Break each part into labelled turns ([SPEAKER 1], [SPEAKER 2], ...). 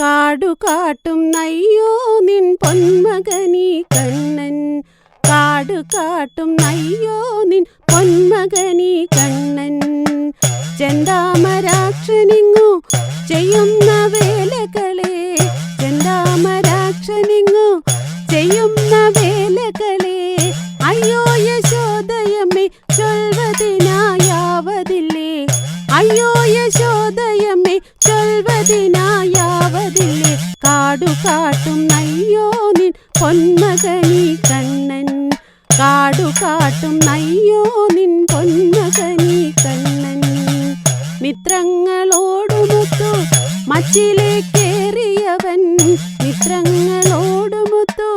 [SPEAKER 1] കാടു കാട്ടും നയ്യോ നിൻ പൊന്മകനി കണ്ണൻ. കാടുകാട്ടും നയ്യോ നിൻ പൊന്മകനി കണ്ണൻ. ചെന്താമരാക്ഷനിങ്ങു ചെയ്യുന്ന വേലകളെ അയ്യോ യശോദയമ്മേ ചൊൽവതിനായാവതില്ലേ കാടു കാട്ടും നയ്യോ നിൻ പൊന്മകനി കണ്ണൻ. കാടു കാട്ടും നയ്യോ നിൻ പൊന്മകനി കണ്ണൻ. മിത്രങ്ങളോടുമൊത്തു മച്ചിലേക്കേറിയവൻ മിത്രങ്ങളോടുമൊത്തു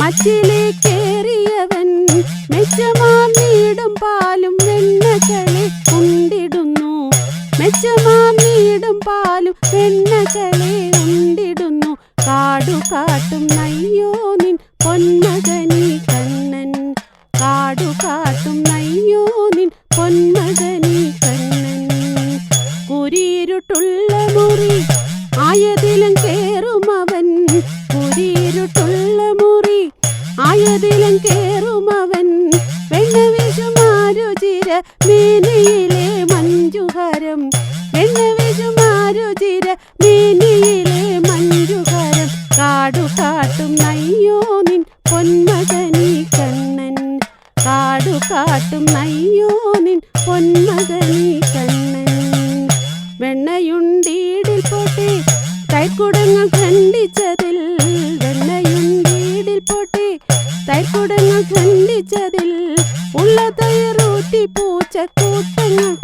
[SPEAKER 1] മച്ചിലേക്കേറിയവൻ നീടും പാലും വെണ്ണകളെ ഉണ്ടിടുന്നു മെച്ചമാം നീടും പാലും വെണ്ണകളെ ഉണ്ടിടുന്നു. കാടു കാട്ടും നയ്യോ നിൻ പൊന്നകനി കണ്ണൻ. കാടു കാട്ടും നയ്യോ നിൻ പൊന്നകനി കണ്ണൻ. കുരിയിരുട്ടുള്ള മുറി ആയതിലും കേറും അവൻ. കുരിയിരുട്ടുള്ള മുറി ആയതിലും കേറും അവൻ. വെണ്ണവിഷുമാരുചിര മേനിയിലെ മഞ്ജുഹരം. വെണ്ണവിഷുമാരുചിര മേനിയിലെ മഞ്ജുഹാരം. കാടു കാട്ടും നയ്യോ നിൻ പൊന്മകനീ കണ്ണൻ. കാടു കാട്ടും നയ്യോ നിൻ പൊന്മകനീ കണ്ണൻ. വെണ്ണയുണ്ടീടിൽ പോട്ടെ തൈക്കുടങ്ങൾ ഖണ്ഡിച്ചതിൽ. വെണ്ണയുണ്ടീടിൽ പോട്ടെ തൈക്കുടങ്ങൾ ഖണ്ഡിച്ചതിൽ. ഉള്ള തൈറൂറ്റി പൂച്ച കൂട്ടങ്ങൾക്കായേ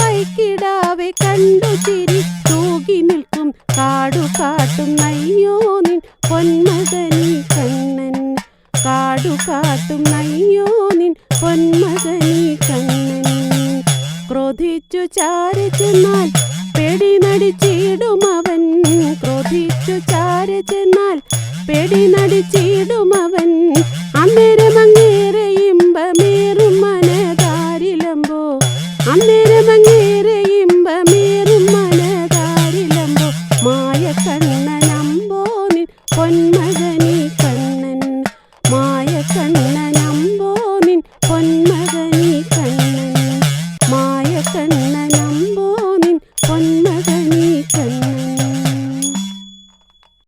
[SPEAKER 1] പൈക്കിടാവെ കണ്ടു ചിരി തൂകി നിൽക്കും. കാടു കാട്ടും നയ്യോ നിൻ പൊന്മകനി കണ്ണൻ. കാടു കാട്ടും നയ്യോ നിൻ പൊന്മകനി കണ്ണൻ. ക്രോധിച്ചു ചാരി ചെന്നാൽ പേടി നടിച്ചിടുമവൻ ക്രോധിച്ചു ചാരി ചെന്നാൽ പേടി നടിച്ചിടുമവൻ അന്നേരം